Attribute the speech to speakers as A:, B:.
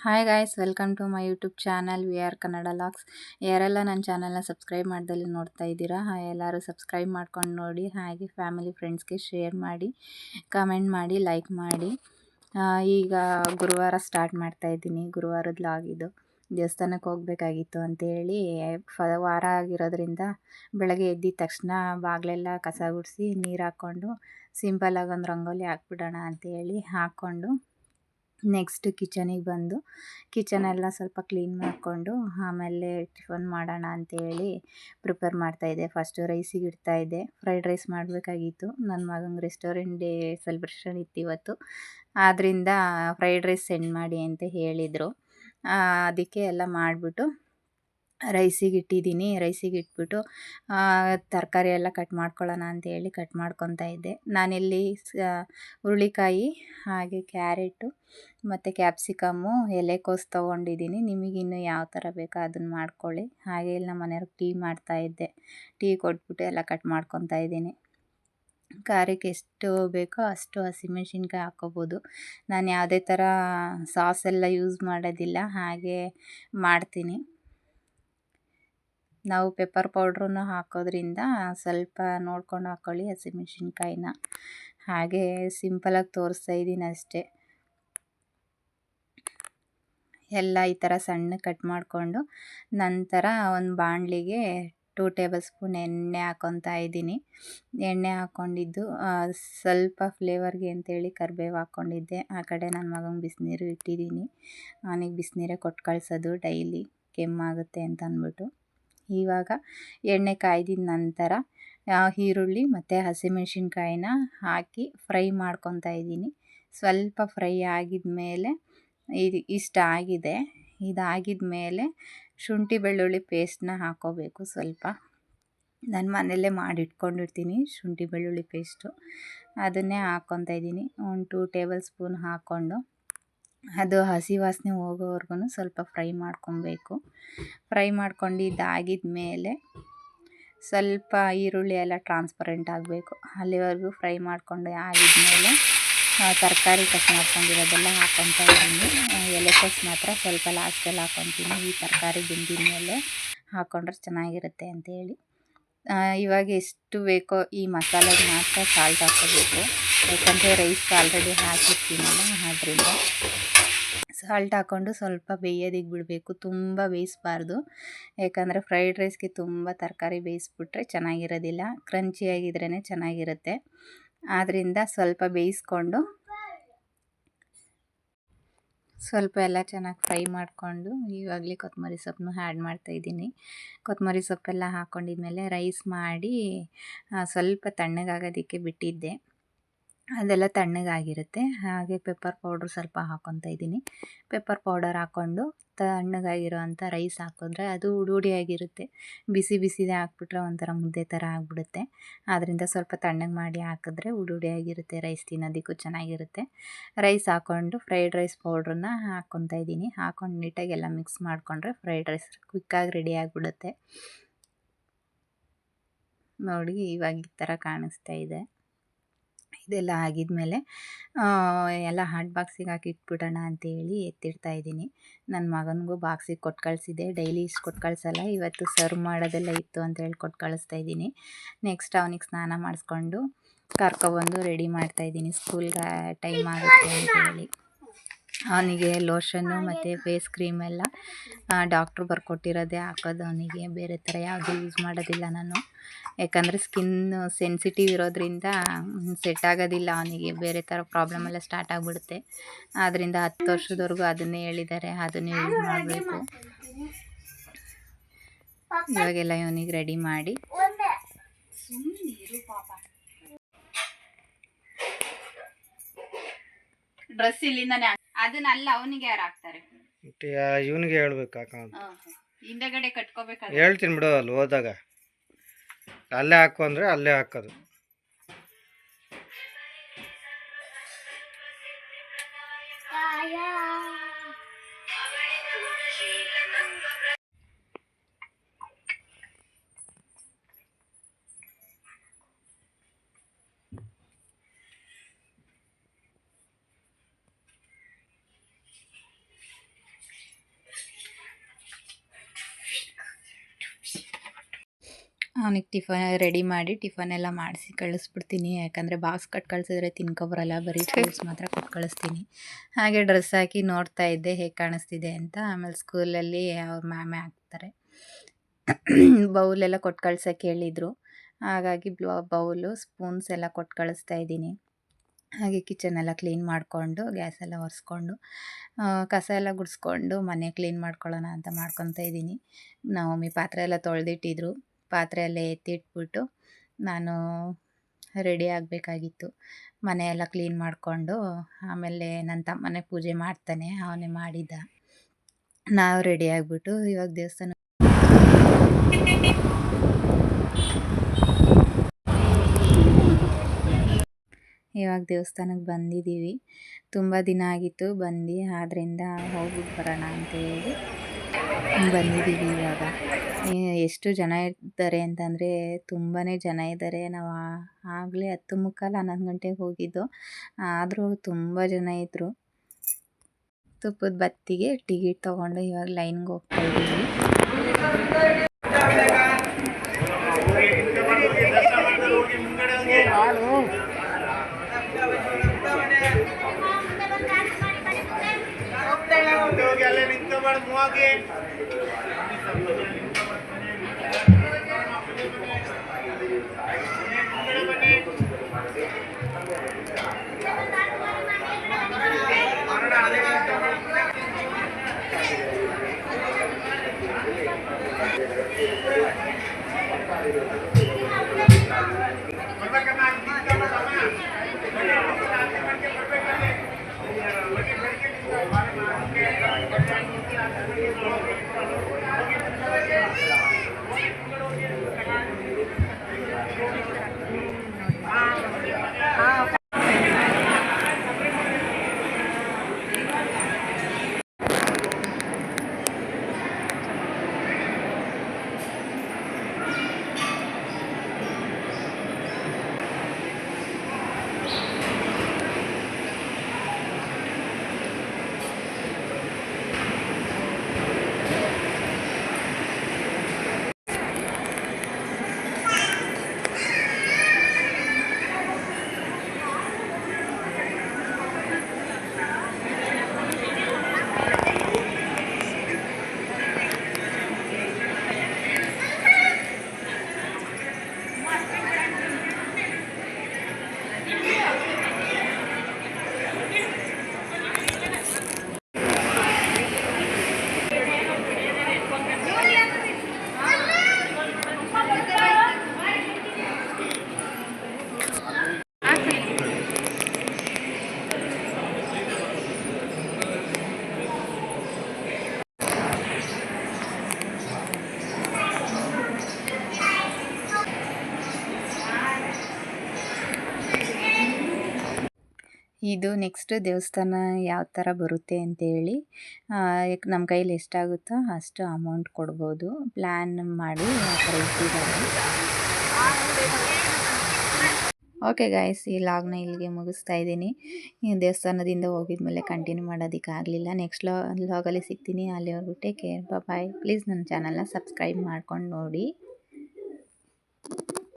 A: Hi guys welcome to my YouTube channel V R Kannada LOX ಯಾರೆಲ್ಲ ನನ್ನ ಚಾನಲ್ನ subscribe ಮಾಡ್ದಲ್ಲಿ ನೋಡ್ತಾ ಇದ್ದೀರಾ ಎಲ್ಲರೂ ಸಬ್ಸ್ಕ್ರೈಬ್ ಮಾಡ್ಕೊಂಡು ನೋಡಿ, ಹಾಗೆ ಫ್ಯಾಮಿಲಿ ಫ್ರೆಂಡ್ಸ್ಗೆ ಶೇರ್ ಮಾಡಿ ಕಮೆಂಟ್ ಮಾಡಿ ಲೈಕ್ ಮಾಡಿ. ಈಗ ಗುರುವಾರ ಸ್ಟಾರ್ಟ್ ಮಾಡ್ತಾ ಇದ್ದೀನಿ, ಗುರುವಾರದ ಲಾಗಿದು ದೇವಸ್ಥಾನಕ್ಕೆ ಹೋಗಬೇಕಾಗಿತ್ತು ಅಂತೇಳಿ ಫ, ವಾರ ಆಗಿರೋದ್ರಿಂದ ಬೆಳಗ್ಗೆ ಎದ್ದಿದ ತಕ್ಷಣ ಬಾಗಿಲೆಲ್ಲ ಕಸ ಗುಡಿಸಿ ನೀರು ಹಾಕ್ಕೊಂಡು ಸಿಂಪಲ್ಲಾಗಿ ಒಂದು ರಂಗೋಲಿ ಹಾಕ್ಬಿಡೋಣ ಅಂತೇಳಿ ಹಾಕ್ಕೊಂಡು ನೆಕ್ಸ್ಟ್ ಕಿಚನಿಗೆ ಬಂದು ಕಿಚನೆಲ್ಲ ಸ್ವಲ್ಪ ಕ್ಲೀನ್ ಮಾಡಿಕೊಂಡು ಆಮೇಲೆ ಟಿಫನ್ ಮಾಡೋಣ ಅಂತೇಳಿ ಪ್ರಿಪೇರ್ ಮಾಡ್ತಾಯಿದ್ದೆ ಫಸ್ಟು ರೈಸಿಗೆ ಇಡ್ತಾಯಿದ್ದೆ ಫ್ರೈಡ್ ರೈಸ್ ಮಾಡಬೇಕಾಗಿತ್ತು. ನನ್ನ ಮಗಂಗೆ ರೆಸ್ಟೋರೆಂಟ್ ಡೇ ಸೆಲೆಬ್ರೇಷನ್ ಇತ್ತು ಇವತ್ತು ಆದ್ದರಿಂದ ಫ್ರೈಡ್ ರೈಸ್ ಸೆಂಡ್ ಮಾಡಿ ಅಂತ ಹೇಳಿದರು. ಅದಕ್ಕೆ ಎಲ್ಲ ಮಾಡಿಬಿಟ್ಟು ರೈಸಿಗೆ ಇಟ್ಟಿದ್ದೀನಿ. ರೈಸಿಗೆ ಇಟ್ಬಿಟ್ಟು ತರಕಾರಿ ಎಲ್ಲ ಕಟ್ ಮಾಡ್ಕೊಳ್ಳೋಣ ಅಂತೇಳಿ ಕಟ್ ಮಾಡ್ಕೊತಾ ಇದ್ದೆ. ನಾನಿಲ್ಲಿ ಹುರುಳಿಕಾಯಿ, ಹಾಗೆ ಕ್ಯಾರೆಟು, ಮತ್ತು ಕ್ಯಾಪ್ಸಿಕಮ್ಮು, ಎಲೆಕೋಸು ತೊಗೊಂಡಿದ್ದೀನಿ. ನಿಮಗಿನ್ನು ಯಾವ ಥರ ಬೇಕೋ ಅದನ್ನು ಮಾಡ್ಕೊಳ್ಳಿ. ಹಾಗೆ ಇಲ್ಲಿ ನಮ್ಮ ಮನೆಯವ್ರಿಗೆ ಟೀ ಮಾಡ್ತಾಯಿದ್ದೆ ಟೀ ಕೊಟ್ಬಿಟ್ಟು ಎಲ್ಲ ಕಟ್ ಮಾಡ್ಕೊತಾ ಇದ್ದೀನಿ. ಖಾರಕ್ಕೆ ಎಷ್ಟು ಬೇಕೋ ಅಷ್ಟು ಹಸಿಮೆಣ್ಸಿನ್ಕಾಯಿ ಹಾಕ್ಕೋಬೋದು. ನಾನು ಯಾವುದೇ ಥರ ಸಾಸ್ ಎಲ್ಲ ಯೂಸ್ ಮಾಡೋದಿಲ್ಲ. ಹಾಗೆ ಮಾಡ್ತೀನಿ. ನಾವು ಪೆಪ್ಪರ್ ಪೌಡ್ರನ್ನು ಹಾಕೋದ್ರಿಂದ ಸ್ವಲ್ಪ ನೋಡ್ಕೊಂಡು ಹಾಕ್ಕೊಳ್ಳಿ ಹಸಿಮೆಣ್ಸಿನ್ಕಾಯಿನ ಹಾಗೆ ಸಿಂಪಲಾಗಿ ತೋರಿಸ್ತಾ ಇದ್ದೀನಿ ಅಷ್ಟೇ. ಎಲ್ಲ ಈ ಥರ ಸಣ್ಣ ಕಟ್ ಮಾಡಿಕೊಂಡು ನಂತರ ಒಂದು ಬಾಣಲಿಗೆ ಟೂ ಟೇಬಲ್ ಸ್ಪೂನ್ ಎಣ್ಣೆ ಹಾಕೊತಾ ಇದ್ದೀನಿ ಎಣ್ಣೆ ಹಾಕ್ಕೊಂಡಿದ್ದು ಸ್ವಲ್ಪ ಫ್ಲೇವರ್ಗೆ ಅಂತೇಳಿ ಕರಿಬೇವು ಹಾಕ್ಕೊಂಡಿದ್ದೆ ಆ ಕಡೆ ನನ್ನ ಮಗಂಗೆ ಬಿಸಿನೀರು ಇಟ್ಟಿದ್ದೀನಿ ಅವನಿಗೆ ಬಿಸಿನೀರೇ ಕೊಟ್ಟು ಕಳಿಸೋದು, ಡೈಲಿ ಕೆಮ್ಮಾಗುತ್ತೆ ಅಂತ ಅಂದ್ಬಿಟ್ಟು. ಇವಾಗ ಎಣ್ಣೆ ಕಾಯ್ದಿದ ನಂತರ ಈರುಳ್ಳಿ ಮತ್ತು ಹಸಿಮೆಣ್ಸಿನ್ಕಾಯಿನ ಹಾಕಿ ಫ್ರೈ ಮಾಡ್ಕೊತಾ ಇದ್ದೀನಿ. ಸ್ವಲ್ಪ ಫ್ರೈ ಆಗಿದ ಮೇಲೆ ಇದು ಇಷ್ಟ ಆಗಿದೆ. ಇದಾಗಿದ ಮೇಲೆ ಶುಂಠಿ ಬೆಳ್ಳುಳ್ಳಿ ಪೇಸ್ಟ್ನ ಹಾಕೋಬೇಕು ಸ್ವಲ್ಪ. ನಾನು ಮನೆಯಲ್ಲೇ ಮಾಡಿಟ್ಕೊಂಡಿರ್ತೀನಿ ಶುಂಠಿ ಬೆಳ್ಳುಳ್ಳಿ ಪೇಸ್ಟು ಅದನ್ನೇ ಹಾಕ್ಕೊತಾ ಇದ್ದೀನಿ. ಒಂದು ಟೂ ಟೇಬಲ್ ಸ್ಪೂನ್ ಹಾಕ್ಕೊಂಡು ಅದು ಹಸಿ ವಾಸನೆ ಹೋಗೋವರೆಗೂ ಸ್ವಲ್ಪ ಫ್ರೈ ಮಾಡ್ಕೊಬೇಕು. ಫ್ರೈ ಮಾಡ್ಕೊಂಡು ಇದಾಗಿದ ಮೇಲೆ ಸ್ವಲ್ಪ ಈರುಳ್ಳಿ ಎಲ್ಲ ಟ್ರಾನ್ಸ್ಪರೆಂಟ್ ಆಗಬೇಕು. ಅಲ್ಲಿವರೆಗೂ ಫ್ರೈ ಮಾಡಿಕೊಂಡು ಆಗಿದ್ಮೇಲೆ ತರಕಾರಿ ಕಟ್ ಮಾಡ್ಕೊಂಡಿರೋದೆಲ್ಲ ಹಾಕ್ಕೊತಾ ಇದ್ದೀನಿ. ಎಲೆಕೋಸು ಮಾತ್ರ ಸ್ವಲ್ಪ ಲಾಸ್ಟಲ್ಲಿ ಹಾಕ್ಕೊತೀನಿ ಈ ತರಕಾರಿ ಬೆಂದಿದ ಮೇಲೆ ಹಾಕ್ಕೊಂಡ್ರೆ ಚೆನ್ನಾಗಿರುತ್ತೆ ಅಂತೇಳಿ. ಇವಾಗ ಎಷ್ಟು ಬೇಕೋ ಈ ಮಸಾಲೆಗೆ ಮಾತ್ರ ಸಾಲ್ಟ್ ಹಾಕ್ಕೋಬೇಕು. ಯಾಕಂದರೆ ರೈಸ್ ಆಲ್ರೆಡಿ ಹಾಕಿರ್ತೀನಲ್ಲ ಆದ್ದರಿಂದ ಸಾಲ್ಟ್ ಹಾಕ್ಕೊಂಡು ಸ್ವಲ್ಪ ಬೇಯೋದಕ್ಕೆ ಬಿಡಬೇಕು. ತುಂಬ ಬೇಯಿಸ್ಬಾರ್ದು. ಯಾಕಂದರೆ ಫ್ರೈಡ್ ರೈಸ್ಗೆ ತುಂಬ ತರಕಾರಿ ಬೇಯಿಸ್ಬಿಟ್ರೆ ಚೆನ್ನಾಗಿರೋದಿಲ್ಲ. ಕ್ರಂಚಿಯಾಗಿದ್ರೇ ಚೆನ್ನಾಗಿರುತ್ತೆ. ಆದ್ದರಿಂದ ಸ್ವಲ್ಪ ಬೇಯಿಸ್ಕೊಂಡು ಸ್ವಲ್ಪ ಎಲ್ಲ ಚೆನ್ನಾಗಿ ಫ್ರೈ ಮಾಡಿಕೊಂಡು ಇವಾಗಲೇ ಕೊತ್ತಂಬರಿ ಸೊಪ್ಪನ್ನು ಆ್ಯಡ್ ಮಾಡ್ತಾಯಿದ್ದೀನಿ ಕೊತ್ತಂಬರಿ ಸೊಪ್ಪೆಲ್ಲ ಹಾಕ್ಕೊಂಡಿದ್ಮೇಲೆ ರೈಸ್ ಮಾಡಿ ಸ್ವಲ್ಪ ತಣ್ಣಗಾಗೋದಕ್ಕೆ ಬಿಟ್ಟಿದ್ದೆ. ಅದೆಲ್ಲ ತಣ್ಣಗಾಗಿರುತ್ತೆ. ಹಾಗೆ ಪೆಪ್ಪರ್ ಪೌಡ್ರ್ ಸ್ವಲ್ಪ ಹಾಕ್ಕೊತಾ ಇದ್ದೀನಿ. ಪೆಪ್ಪರ್ ಪೌಡರ್ ಹಾಕ್ಕೊಂಡು ತಣ್ಣಗಾಗಿರೋ ಅಂಥ ರೈಸ್ ಹಾಕಿದ್ರೆ ಅದು ಉಡಿ ಆಗಿರುತ್ತೆ ಬಿಸಿ ಬಿಸಿದೇ ಹಾಕ್ಬಿಟ್ರೆ ಒಂಥರ ಮುದ್ದೆ ಥರ ಆಗಿಬಿಡುತ್ತೆ. ಆದ್ದರಿಂದ ಸ್ವಲ್ಪ ತಣ್ಣಗೆ ಮಾಡಿ ಹಾಕಿದ್ರೆ ಉಡಿ ಆಗಿರುತ್ತೆ ರೈಸ್ ತಿನ್ನೋದಕ್ಕೂ ಚೆನ್ನಾಗಿರುತ್ತೆ. ರೈಸ್ ಹಾಕ್ಕೊಂಡು ಫ್ರೈಡ್ ರೈಸ್ ಪೌಡ್ರನ್ನ ಹಾಕ್ಕೊತಾ ಇದ್ದೀನಿ. ಹಾಕ್ಕೊಂಡು ನೀಟಾಗಿ ಎಲ್ಲ ಮಿಕ್ಸ್ ಮಾಡಿಕೊಂಡ್ರೆ ಫ್ರೈಡ್ ರೈಸ್ ಕ್ವಿಕ್ಕಾಗಿ ರೆಡಿ ಆಗಿಬಿಡುತ್ತೆ. ನೋಡಿ ಇವಾಗ ಈ ಥರ ಕಾಣಿಸ್ತಾ ಇದೆ. ಇದೆಲ್ಲ ಆಗಿದ್ಮೇಲೆ ಎಲ್ಲ ಹಾಟ್ ಬಾಕ್ಸಿಗೆ ಹಾಕಿ ಇಟ್ಬಿಡೋಣ ಅಂತೇಳಿ ಎತ್ತಿಡ್ತಾ ಇದ್ದೀನಿ. ನನ್ನ ಮಗನಿಗೂ ಬಾಕ್ಸಿಗೆ ಕೊಟ್ಟು ಕಳಿಸಿದೆ ಡೈಲಿ ಇಷ್ಟು ಕೊಟ್ಟು ಕಳಿಸಲ್ಲ. ಇವತ್ತು ಸರ್ವ್ ಮಾಡೋದೆಲ್ಲ ಇತ್ತು ಅಂತೇಳಿ ಕೊಟ್ಟು ಕಳಿಸ್ತಾ ಇದ್ದೀನಿ. ನೆಕ್ಸ್ಟ್ ಅವನಿಗೆ ಸ್ನಾನ ಮಾಡಿಸ್ಕೊಂಡು ಕರ್ಕೊಬಂದು ರೆಡಿ ಮಾಡ್ತಾ ಇದ್ದೀನಿ. ಸ್ಕೂಲ್ಗೆ ಟೈಮ್ ಆಗುತ್ತೆ ಅಂತೇಳಿ ಅವನಿಗೆ ಲೋಷನ್ನು ಮತ್ತು ಫೇಸ್ ಕ್ರೀಮ್ ಎಲ್ಲ ಡಾಕ್ಟ್ರು ಬರ್ಕೊಟ್ಟಿರೋದೇ ಹಾಕೋದು ಅವನಿಗೆ. ಬೇರೆ ಥರ ಯಾವುದು ಯೂಸ್ ಮಾಡೋದಿಲ್ಲ ನಾನು. ಯಾಕಂದರೆ ಸ್ಕಿನ್ ಸೆನ್ಸಿಟಿವ್ ಇರೋದ್ರಿಂದ ಸೆಟ್ ಆಗೋದಿಲ್ಲ ಅವನಿಗೆ ಬೇರೆ ಥರ ಪ್ರಾಬ್ಲಮ್ ಎಲ್ಲ ಸ್ಟಾರ್ಟ್ ಆಗಿಬಿಡುತ್ತೆ. ಆದ್ದರಿಂದ ಹತ್ತು ವರ್ಷದವರೆಗೂ ಅದನ್ನೇ ಹೇಳಿದ್ದಾರೆ ಅದನ್ನೇ ಯೂಸ್ ಮಾಡಬೇಕು. ಇವಾಗೆಲ್ಲ ಇವನಿಗೆ ರೆಡಿ ಮಾಡಿ. ಡ್ರೆಸ್ ಇಲ್ಲಿಂದಾನೆ ಅದನ್ನಲ್ಲ ಅವನಿಗೆ ಯಾರು ಹಾಕ್ತಾರೆ?
B: ಇವನಿಗೆ ಹೇಳ್ಬೇಕು
A: ಹಿಂದೆಗಡೆ ಕಟ್ಕೋಬೇಕು
B: ಹೇಳ್ತೀನಿ ಬಿಡು ಅಲ್ಲಿ ಹೋದಾಗ. ಅಲ್ಲೇ ಹಾಕು ಅಂದರೆ ಅಲ್ಲೇ ಹಾಕೋದು.
A: ಅವನಿಗೆ ಟಿಫನ್ ರೆಡಿ ಮಾಡಿ ಟಿಫನ್ ಎಲ್ಲ ಮಾಡಿಸಿ ಕಳಿಸ್ಬಿಡ್ತೀನಿ. ಯಾಕಂದರೆ ಬಾಕ್ಸ್ ಕಟ್ ಕಳಿಸಿದ್ರೆ ತಿನ್ಕೊಬರಲ್ಲ, ಬರೀ ಫ್ರೂಟ್ಸ್ ಮಾತ್ರ ಕೊಟ್ಟು ಕಳಿಸ್ತೀನಿ. ಹಾಗೆ ಡ್ರೆಸ್ ಹಾಕಿ ನೋಡ್ತಾ ಇದ್ದೆ, ಹೇಗೆ ಕಾಣಿಸ್ತಿದೆ ಅಂತ. ಆಮೇಲೆ ಸ್ಕೂಲಲ್ಲಿ ಅವ್ರ ಮ್ಯಾಮೆ ಹಾಕ್ತಾರೆ. ಬೌಲೆಲ್ಲ ಕೊಟ್ಟು ಕಳ್ಸೋಕ್ಕೆ ಹೇಳಿದರು. ಹಾಗಾಗಿ ಬ್ಲೋ, ಬೌಲು, ಸ್ಪೂನ್ಸ್ ಎಲ್ಲ ಕೊಟ್ಟು ಕಳಿಸ್ತಾ ಇದ್ದೀನಿ. ಹಾಗೆ ಕಿಚನ್ ಎಲ್ಲ ಕ್ಲೀನ್ ಮಾಡಿಕೊಂಡು, ಗ್ಯಾಸ್ ಎಲ್ಲ ಒರೆಸ್ಕೊಂಡು ಕಸ ಎಲ್ಲ ಗುಡಿಸ್ಕೊಂಡು ಮನೆ ಕ್ಲೀನ್ ಮಾಡ್ಕೊಳ್ಳೋಣ ಅಂತ ಮಾಡ್ಕೊತಾ ಇದ್ದೀನಿ. ನವಮಿ ಪಾತ್ರೆ ಎಲ್ಲ ತೊಳೆದಿಟ್ಟಿದ್ರು. ಪಾತ್ರೆ ಎಲ್ಲ ಎತ್ತಿಟ್ಬಿಟ್ಟು ನಾನು ರೆಡಿ ಆಗಬೇಕಾಗಿತ್ತು. ಮನೆಯೆಲ್ಲ ಕ್ಲೀನ್ ಮಾಡಿಕೊಂಡು ಆಮೇಲೆ ನನ್ನ ತಮ್ಮನೇ ಪೂಜೆ ಮಾಡ್ತಾನೆ, ಅವನೇ ಮಾಡಿದ್ದ. ನಾವು ರೆಡಿ ಆಗಿಬಿಟ್ಟು ಇವಾಗ ದೇವಸ್ಥಾನ ಇವಾಗ ದೇವಸ್ಥಾನಕ್ಕೆ ಬಂದಿದ್ದೀವಿ. ತುಂಬ ದಿನ ಆಗಿತ್ತು ಬಂದು ಆದ್ದರಿಂದ ಹೋಗ್ಬಿಟ್ಟು ಬರೋಣ ಅಂತ ಹೇಳಿ. ಬಂದಿದ್ದೀವಿ ಇವಾಗ ಎಷ್ಟು ಜನ ಇದ್ದಾರೆ ಅಂತಂದರೆ ತುಂಬಾ ಜನ ಇದ್ದಾರೆ ನಾವು ಆಗಲೇ ಹತ್ತು ಮುಕ್ಕಾಲು ಹನ್ನೊಂದು ಗಂಟೆಗೆ ಹೋಗಿದ್ದು ಆದರೂ ತುಂಬ ಜನ ಇದ್ದರು ತುಪ್ಪದ ಬತ್ತಿಗೆ ಟಿಕೆಟ್ ತೊಗೊಂಡು ಇವಾಗ ಲೈನ್ಗೆ ಹೋಗ್ತಾ ಇದ್ದೀವಿ ಇದು ನೆಕ್ಸ್ಟ್ ದೇವಸ್ಥಾನ ಯಾವ ಥರ ಬರುತ್ತೆ ಅಂತೇಳಿ ನಮ್ಮ ಕೈಲಿ ಎಷ್ಟಾಗುತ್ತೋ ಅಷ್ಟು ಅಮೌಂಟ್ ಕೊಡ್ಬೋದು. ಪ್ಲ್ಯಾನ್ ಮಾಡಿ ಓಕೆ ಗಾಯ್ಸ್ ಈ ಲಾಗ್ನ ಇಲ್ಲಿಗೆ ಮುಗಿಸ್ತಾ ಇದ್ದೀನಿ. ದೇವಸ್ಥಾನದಿಂದ ಹೋಗಿದ್ಮೇಲೆ ಕಂಟಿನ್ಯೂ ಮಾಡೋದಕ್ಕಾಗಲಿಲ್ಲ ನೆಕ್ಸ್ಟ್ ಲಾ ಲಾಗಲ್ಲಿ ಸಿಗ್ತೀನಿ. ಅಲ್ಲಿವರೆಗೂ ಟೇಕ್ ಕೇರ್ ಬಾಯ್ ಪ್ಲೀಸ್ ನನ್ನ ಚಾನಲ್ನ ಸಬ್ಸ್ಕ್ರೈಬ್ ಮಾಡ್ಕೊಂಡು ನೋಡಿ.